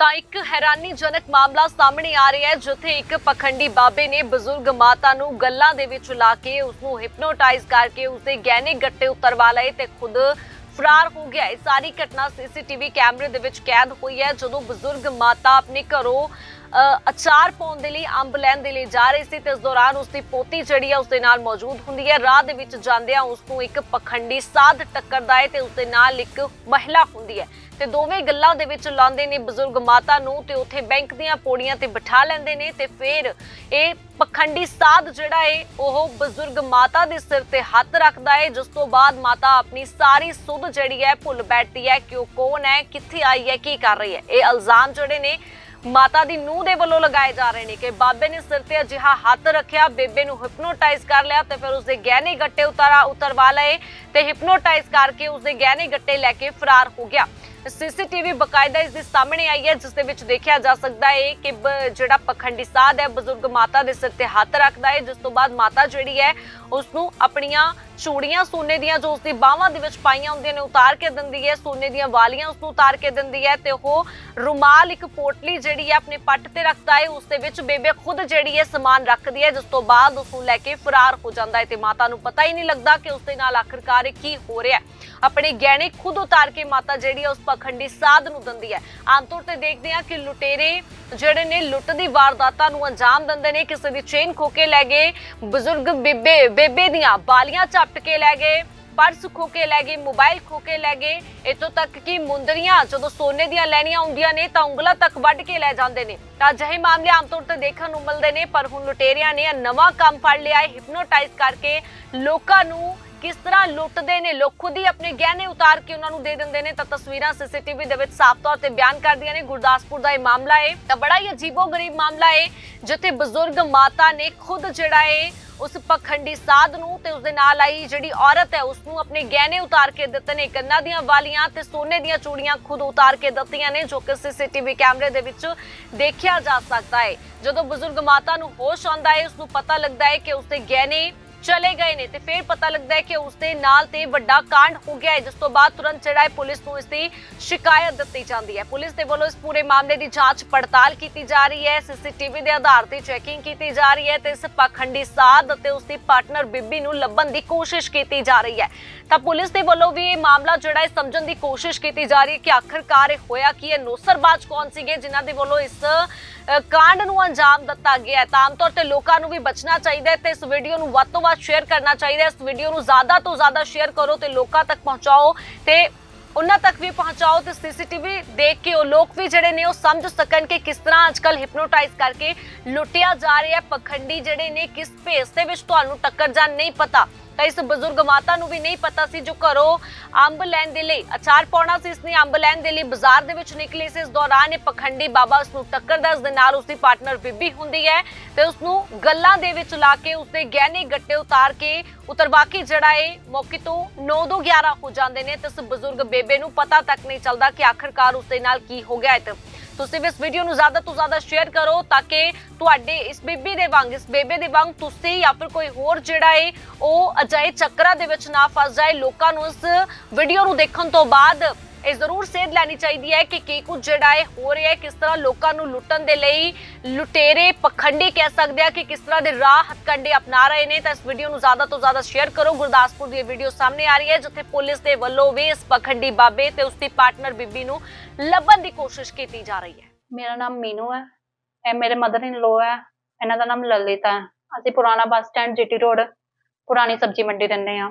ਤਾਂ ਇੱਕ ਹੈਰਾਨੀਜਨਕ ਮਾਮਲਾ ਸਾਹਮਣੇ ਆ ਰਿਹਾ ਹੈ, ਜਿੱਥੇ ਇੱਕ ਪਖੰਡੀ ਬਾਬੇ ਨੇ ਬਜ਼ੁਰਗ ਮਾਤਾ ਨੂੰ ਗੱਲਾਂ ਦੇ ਵਿੱਚ ਲਾ ਕੇ ਉਸ ਨੂੰ ਹਿਪਨੋਟਾਈਜ਼ ਕਰਕੇ ਉਸਦੇ ਗਹਿਣੇ ਗੱਟੇ ਉਤਰਵਾ ਲਏ ਤੇ ਖੁਦ ਫਰਾਰ ਹੋ ਗਿਆ ਇਹ ਸਾਰੀ ਘਟਨਾ ਸੀਸੀਟੀਵੀ ਕੈਮਰੇ ਦੇ ਵਿੱਚ ਕੈਦ ਹੋਈ ਹੈ, ਜਦੋਂ ਬਜ਼ੁਰਗ ਮਾਤਾ ਆਪਣੇ ਘਰੋਂ ਅਚਾਰ ਪਾਉਣ ਦੇ ਲਈ, ਅੰਬ ਲੈਣ ਦੇ ਲਈ ਜਾ ਰਹੀ ਸੀ ਤੇ ਇਸ ਦੌਰਾਨ ਉਸਦੀ ਪੋਤੀ ਜਿਹੜੀ ਹੈ ਉਸਦੇ ਨਾਲ ਮੌਜੂਦ ਹੁੰਦੀ ਹੈ। ਰਾਹ ਦੇ ਵਿੱਚ ਜਾਂਦਿਆਂ ਉਸ ਨੂੰ ਇੱਕ ਪਖੰਡੀ ਸਾਧ ਟੱਕਰਦਾ ਹੈ ਤੇ ਉਸਦੇ ਨਾਲ ਇੱਕ ਮਹਿਲਾ ਹੁੰਦੀ ਹੈ। ਤੇ ਦੋਵੇਂ ਗੱਲਾਂ ਦੇ ਵਿੱਚ ਲਾਉਂਦੇ ਨੇ ਬਜ਼ੁਰਗ ਮਾਤਾ ਨੂੰ ਤੇ ਉੱਥੇ ਬੈਂਕ ਦੀਆਂ ਪੌੜੀਆਂ ਤੇ ਬਿਠਾ ਲੈਂਦੇ ਨੇ ਤੇ ਫਿਰ ਇਹ ਪਖੰਡੀ ਸਾਧ ਜਿਹੜਾ ਹੈ, ਉਹ ਬਜ਼ੁਰਗ ਮਾਤਾ ਦੇ ਸਿਰ ਤੇ ਹੱਥ ਰੱਖਦਾ ਹੈ, ਜਿਸ ਤੋਂ ਬਾਅਦ ਮਾਤਾ ਆਪਣੀ ਸਾਰੀ ਸੁਧ ਜਿਹੜੀ ਹੈ, ਭੁੱਲ ਬੈਠਦੀ ਹੈ ਕਿ ਉਹ ਕੌਣ ਹੈ, ਕਿੱਥੇ ਆਈ ਹੈ, ਕੀ ਕਰ ਰਹੀ ਹੈ। ਇਹ ਇਲਜ਼ਾਮ ਜਿਹੜੇ ਨੇ ਮਾਤਾ ਦੀ ਨੂੰਹ ਦੇ ਵੱਲੋਂ ਲਗਾਏ ਜਾ ਰਹੇ ਨੇ ਕਿ ਬਾਬੇ ਨੇ ਸਿਰ ਤੇ ਅਜਿਹਾ ਹੱਥ ਰੱਖਿਆ, ਬੇਬੇ ਨੂੰ ਹਿਪਨੋਟਾਈਜ਼ ਕਰ ਲਿਆ ਤੇ ਫਿਰ ਉਸਦੇ ਗਹਿਣੇ ਗੱਟੇ ਉਤਾਰਾ ਉਤਰਵਾ ਲਏ ਤੇ ਹਿਪਨੋਟਾਈਜ਼ ਕਰਕੇ ਉਸਦੇ ਗਹਿਣੇ ਗੱਟੇ ਲੈ ਕੇ ਫਰਾਰ ਹੋ ਗਿਆ। ਸੀਸੀਟੀਵੀ ਬਕਾਇਦਾ ਇਸ ਦੇ ਸਾਹਮਣੇ ਆਈ ਹੈ, ਜਿਸ ਦੇ ਵਿੱਚ ਦੇਖਿਆ ਜਾ ਸਕਦਾ ਹੈ ਕਿ ਜਿਹੜਾ ਪਖੰਡੀ ਸਾਧ ਹੈ, ਬਜ਼ੁਰਗ ਮਾਤਾ ਦੇ ਸਿਰ ਤੇ ਹੱਥ ਰੱਖਦਾ ਹੈ, ਜਿਸ ਤੋਂ ਬਾਅਦ ਮਾਤਾ ਜਿਹੜੀ ਹੈ ਉਸ ਨੂੰ ਆਪਣੀਆਂ ਚੂੜੀਆਂ ਸੋਨੇ ਦੀਆਂ ਜੋ ਉਸਦੀ ਬਾਹਾਂ ਦੇ ਵਿੱਚ ਪਾਈਆਂ ਹੁੰਦੀਆਂ ਨੇ, ਉਤਾਰ ਕੇ ਦਿੰਦੀ ਹੈ, ਸੋਨੇ ਦੀਆਂ ਵਾਲੀਆਂ ਉਸ ਨੂੰ ਉਤਾਰ ਕੇ ਦਿੰਦੀ ਹੈ ਤੇ ਉਹ ਰੁਮਾਲ ਇੱਕ ਪੋਟਲੀ ਜਿਹੜੀ ਹੈ, ਆਪਣੇ ਪੱਟ ਤੇ ਰੱਖਦਾ ਹੈ, ਉਸ ਦੇ ਵਿੱਚ ਬੇਬੇ ਖੁਦ ਜਿਹੜੀ ਹੈ, ਸਮਾਨ ਰੱਖਦੀ ਹੈ, ਜਿਸ ਤੋਂ ਬਾਅਦ ਉਸ ਨੂੰ ਲੈ ਕੇ ਫਰਾਰ ਹੋ ਜਾਂਦਾ ਹੈ ਤੇ ਮਾਤਾ ਨੂੰ ਪਤਾ ਹੀ ਨਹੀਂ ਲੱਗਦਾ ਕਿ ਉਸ ਦੇ ਨਾਲ ਆਖਿਰਕਾਰ ਕੀ ਹੋ ਰਿਹਾ ਆਪਣੇ ਗਹਿਣੇ ਖੁਦ ਉਤਾਰ ਕੇ ਮਾਤਾ ਜਿਹੜੀ ਹੈ, ਉਸ ਪਖੰਡੀ ਸਾਧ ਨੂੰ ਦਿੰਦੀ ਹੈ। ਆਮ ਤੌਰ ਤੇ ਦੇਖਦੇ ਹਾਂ ਕਿ ਲੁਟੇਰੇ ਜਿਹੜੇ ਨੇ ਲੁੱਟ ਦੀ ਵਾਰਦਾਤਾਂ ਨੂੰ ਅੰਜਾਮ ਦਿੰਦੇ ਨੇ। ਕਿਸੇ ਦੀ ਚੇਨ ਖੋ ਕੇ ਲੈ ਗਏ, ਬਜ਼ੁਰਗ ਬੇਬੇ ਬੇਬੇ ਦੀਆਂ ਬਾਲੀਆਂ ਝਪਟ ਕੇ ਲੈ ਗਏ, ਪਰਸ ਖੋ ਕੇ ਲੈ ਗਏ, ਮੋਬਾਈਲ ਖੋ ਕੇ ਲੈ ਗਏ। ਇੱਥੋਂ ਤੱਕ ਕਿ ਮੁੰਦਰੀਆਂ ਜਦੋਂ ਸੋਨੇ ਦੀਆਂ ਲੈਣੀਆਂ ਹੁੰਦੀਆਂ ਨੇ ਤਾਂ ਉਂਗਲਾਂ ਤੱਕ ਵੱਢ ਕੇ ਲੈ ਜਾਂਦੇ ਨੇ। ਤਾਂ ਅਜਿਹੇ ਮਾਮਲੇ ਆਮ ਤੌਰ ਤੇ ਦੇਖਣ ਨੂੰ ਮਿਲਦੇ ਨੇ, ਪਰ ਹੁਣ ਲੁਟੇਰਿਆਂ ਨੇ ਨਵਾਂ ਕੰਮ ਫੜ ਲਿਆ ਹੈ ਹਿਪਨੋਟਾਈਜ਼ ਕਰਕੇ ਲੋਕਾਂ ਨੂੰ ਕਿਸ ਤਰ੍ਹਾਂ ਲੁੱਟਦੇ ਨੇ, ਲੋਕ ਖੁਦ ਹੀ ਆਪਣੇ ਗਹਿਣੇ ਉਤਾਰ ਕੇ ਉਹਨਾਂ ਨੂੰ ਦੇ ਦਿੰਦੇ ਨੇ ਤਾਂ ਤਸਵੀਰਾਂ ਸੀਸੀਟੀਵੀ ਦੇ ਵਿੱਚ ਸਾਫ਼ ਤੌਰ ਤੇ ਬਿਆਨ ਕਰਦੀਆਂ ਨੇ। ਗੁਰਦਾਸਪੁਰ ਦਾ ਇਹ ਮਾਮਲਾ ਹੈ ਤਾਂ ਬੜਾ ਹੀ ਅਜੀਬੋ-ਗਰੀਬ ਮਾਮਲਾ ਹੈ ਜਿੱਥੇ ਬਜ਼ੁਰਗ ਮਾਤਾ ਨੇ ਖੁਦ ਜਿਹੜਾ ਹੈ ਉਸ ਪਖੰਡੀ ਸਾਧ ਨੂੰ ਤੇ ਉਸਦੇ ਨਾਲ ਆਈ ਜਿਹੜੀ ਔਰਤ ਹੈ ਉਸ ਨੂੰ ਆਪਣੇ ਗਹਿਣੇ ਉਤਾਰ ਕੇ ਦਿੱਤੇ ਨੇ। ਕੰਨਾਂ ਦੀਆਂ ਵਾਲੀਆਂ ਤੇ ਸੋਨੇ ਦੀਆਂ ਚੂੜੀਆਂ ਖੁਦ ਉਤਾਰ ਕੇ ਦਿੱਤੀਆਂ ਨੇ, ਜੋ ਕਿ ਸੀਸੀਟੀਵੀ ਕੈਮਰੇ ਦੇ ਵਿੱਚ ਦੇਖਿਆ ਜਾ ਸਕਦਾ ਹੈ ਜਦੋਂ ਬਜ਼ੁਰਗ ਮਾਤਾ ਨੂੰ ਹੋਸ਼ ਆਉਂਦਾ ਹੈ ਉਸ ਨੂੰ ਪਤਾ ਲੱਗਦਾ ਹੈ ਕਿ ਉਸਦੇ ਗਹਿਣੇ ਚਲੇ ਗਏ ਨੇ ਤੇ ਫਿਰ ਪਤਾ ਲੱਗਦਾ ਹੈ ਕਿ ਉਸਦੇ ਨਾਲ ਤੇ ਵੱਡਾ ਕਾਂਡ ਹੋ ਗਿਆ ਹੈ, ਜਿਸ ਤੋਂ ਬਾਅਦ ਤੁਰੰਤ ਜਿਹੜਾ ਹੈ ਪੁਲਿਸ ਨੂੰ ਇਸ ਦੀ ਸ਼ਿਕਾਇਤ ਦਿੱਤੀ ਜਾਂਦੀ ਹੈ। ਪੁਲਿਸ ਦੇ ਵੱਲੋਂ ਇਸ ਪੂਰੇ ਮਾਮਲੇ ਦੀ ਜਾਂਚ ਪੜਤਾਲ ਕੀਤੀ ਜਾ ਰਹੀ ਹੈ, ਸੀਸੀਟੀਵੀ ਦੇ ਆਧਾਰ ਤੇ ਚੈਕਿੰਗ ਕੀਤੀ ਜਾ ਰਹੀ ਹੈ ਤੇ ਇਸ ਪਖੰਡੀ ਸਾਧ ਅਤੇ ਉਸਦੀ ਪਾਰਟਨਰ ਬੀਬੀ ਨੂੰ ਲੱਭਣ ਦੀ ਕੋਸ਼ਿਸ਼ ਕੀਤੀ ਜਾ ਰਹੀ ਹੈ। ਤਾਂ ਪੁਲਿਸ ਦੇ ਵੱਲੋਂ ਵੀ ਇਹ ਮਾਮਲਾ ਜਿਹੜਾ ਹੈ ਸਮਝਣ ਦੀ ਕੋਸ਼ਿਸ਼ ਕੀਤੀ ਜਾ ਰਹੀ ਹੈ ਕਿ ਆਖਰਕਾਰ ਇਹ ਹੋਇਆ ਕੀ ਹੈ? ਨੌਸਰਬਾਜ਼ ਕੌਣ ਸੀਗੇ ਜਿਨ੍ਹਾਂ ਦੇ ਵੱਲੋਂ ਇਸ ਕਾਂਡ ਨੂੰ ਅੰਜਾਮ ਦਿੱਤਾ ਗਿਆ ਹੈ। ਤਾਂ ਆਮ ਤੌਰ ਤੇ ਲੋਕਾਂ ਨੂੰ ਵੀ ਬਚਣਾ ਚਾਹੀਦਾ ਹੈ ਤੇ ਇਸ ਵੀਡੀਓ ਨੂੰ ਵੱਧ ਤੋਂ ਵੱਧ ਸ਼ੇਅਰ ਕਰਨਾ ਚਾਹੀਦਾ ਹੈ। ਇਸ ਵੀਡੀਓ ਨੂੰ ਜ਼ਿਆਦਾ ਤੋਂ ਜ਼ਿਆਦਾ ਸ਼ੇਅਰ ਕਰੋ ਤੇ ਲੋਕਾਂ ਤੱਕ ਪਹੁੰਚਾਓ ਤੇ ਉਹਨਾਂ ਤੱਕ ਵੀ ਪਹੁੰਚਾਓ ਤੇ ਸੀਸੀਟੀਵੀ ਦੇਖ ਕੇ ਉਹ ਲੋਕ ਵੀ ਜਿਹੜੇ ਨੇ ਉਹ ਸਮਝ ਸਕਣ ਕਿ ਕਿਸ ਤਰ੍ਹਾਂ ਅੱਜਕੱਲ ਹਿਪਨੋਟਾਈਜ਼ ਕਰਕੇ ਲੁੱਟਿਆ ਜਾ ਰਿਹਾ ਪਖੰਡੀ ਜਿਹੜੇ ਨੇ ਕਿਸ ਭੇਸ ਦੇ ਵਿੱਚ ਤੁਹਾਨੂੰ ਟੱਕਰ ਜਾਣ ਨਹੀਂ ਪਤਾ। ਤਾਂ ਇਸ ਬਜ਼ੁਰਗ ਮਾਤਾ ਨੂੰ ਵੀ ਨਹੀਂ ਪਤਾ ਸੀ ਜੋ ਘਰੋਂ ਅੰਬ ਲੈਣ ਦੇ ਲਈ ਅਚਾਰ ਪਾਉਣਾ ਸੀ। ਇਸਨੇ ਅੰਬ ਲੈਣ ਦੇ ਲਈ ਬਾਜ਼ਾਰ ਦੇ ਵਿੱਚ ਨਿਕਲੀ ਸੀ। ਇਸ ਦੌਰਾਨ ਇਹ ਪਖੰਡੀ ਬਾਬਾ ਉਸ ਨੂੰ ਟੱਕਰਦਾ ਇਸ ਦੇ ਨਾਲ ਉਸਦੀ ਪਾਰਟਨਰ ਬੀਬੀ ਹੁੰਦੀ ਹੈ ਤੇ ਉਸ ਨੂੰ ਗੱਲਾਂ ਦੇ ਵਿੱਚ ਲਾ ਕੇ ਉਸਦੇ ਗਹਿਣੇ ਗੱਟੇ ਉਤਾਰ ਕੇ ਉਤਰਵਾ ਕੇ ਜਿਹੜਾ ਹੈ ਮੌਕੇ ਤੋਂ 9 ਤੋਂ 11 ਹੋ ਜਾਂਦੇ ਨੇ ਤੇ ਇਸ ਬਜ਼ੁਰਗ ਬੇਬੇ ਨੂੰ ਪਤਾ ਤੱਕ ਨਹੀਂ ਚੱਲਦਾ ਕਿ ਆਖਰਕਾਰ ਉਸਦੇ ਨਾਲ ਕੀ ਹੋ ਗਿਆ ਹੈ ਤੁਸੀਂ ਵੀ ਇਸ ਵੀਡੀਓ ਨੂੰ ਜ਼ਿਆਦਾ ਤੋਂ ਜ਼ਿਆਦਾ ਸ਼ੇਅਰ ਕਰੋ ਤਾਂ ਕਿ ਤੁਹਾਡੇ ਇਸ ਬੀਬੀ ਦੇ ਵਾਂਗ, ਇਸ ਬੇਬੇ ਦੇ ਵਾਂਗ ਤੁਸੀਂ ਜਾਂ ਫਿਰ ਕੋਈ ਹੋਰ ਜਿਹੜਾ ਹੈ ਉਹ ਅਜਾਏ ਚੱਕਰਾਂ ਦੇ ਵਿੱਚ ਨਾ ਫਸ ਜਾਏ। ਲੋਕਾਂ ਨੂੰ ਇਸ ਵੀਡੀਓ ਨੂੰ ਦੇਖਣ ਤੋਂ ਬਾਅਦ ਇਹ ਜ਼ਰੂਰ ਸੇਧ ਲੈਣੀ ਚਾਹੀਦੀ ਹੈ ਕਿ ਕੀ ਕੁਝ ਜਿਹੜਾ ਹੈ ਹੋ ਰਿਹਾ ਹੈ, ਕਿਸ ਤਰ੍ਹਾਂ ਲੋਕਾਂ ਨੂੰ ਲੁੱਟਣ ਦੇ ਲਈ ਲੁਟੇਰੇ ਪਖੰਡੀ ਕਹਿ ਸਕਦੇ ਆ ਕਿ ਕਿਸ ਤਰ੍ਹਾਂ ਦੇ ਰਾਹ ਹੱਥਕੰਡੇ ਅਪਣਾ ਰਹੇ ਨੇ। ਤਾਂ ਇਸ ਵੀਡੀਓ ਨੂੰ ਜ਼ਿਆਦਾ ਤੋਂ ਜ਼ਿਆਦਾ ਸ਼ੇਅਰ ਕਰੋ। ਗੁਰਦਾਸਪੁਰ ਦੀ ਇਹ ਵੀਡੀਓ ਸਾਹਮਣੇ ਆ ਰਹੀ ਹੈ, ਜਿੱਥੇ ਪੁਲਿਸ ਦੇ ਵੱਲੋਂ ਵੀ ਇਸ ਪਖੰਡੀ ਬਾਬੇ ਤੇ ਉਸਦੀ ਪਾਰਟਨਰ ਬੀਬੀ ਨੂੰ ਲੱਭਣ ਦੀ ਕੋਸ਼ਿਸ਼ ਕੀਤੀ ਜਾ ਰਹੀ ਹੈ। ਮੇਰਾ ਨਾਮ ਮੀਨੂ ਹੈ। ਇਹ ਮੇਰੇ ਮਦਰ ਇਨ ਲੋ ਹੈ। ਇਹਨਾਂ ਦਾ ਨਾਮ ਲਲਿਤਾ ਹੈ। ਅਸੀਂ ਪੁਰਾਣਾ ਬੱਸ ਸਟੈਂਡ, ਜੀਟੀ ਰੋਡ, ਪੁਰਾਣੀ ਸਬਜ਼ੀ ਮੰਡੀ ਰਹਿੰਦੇ ਆ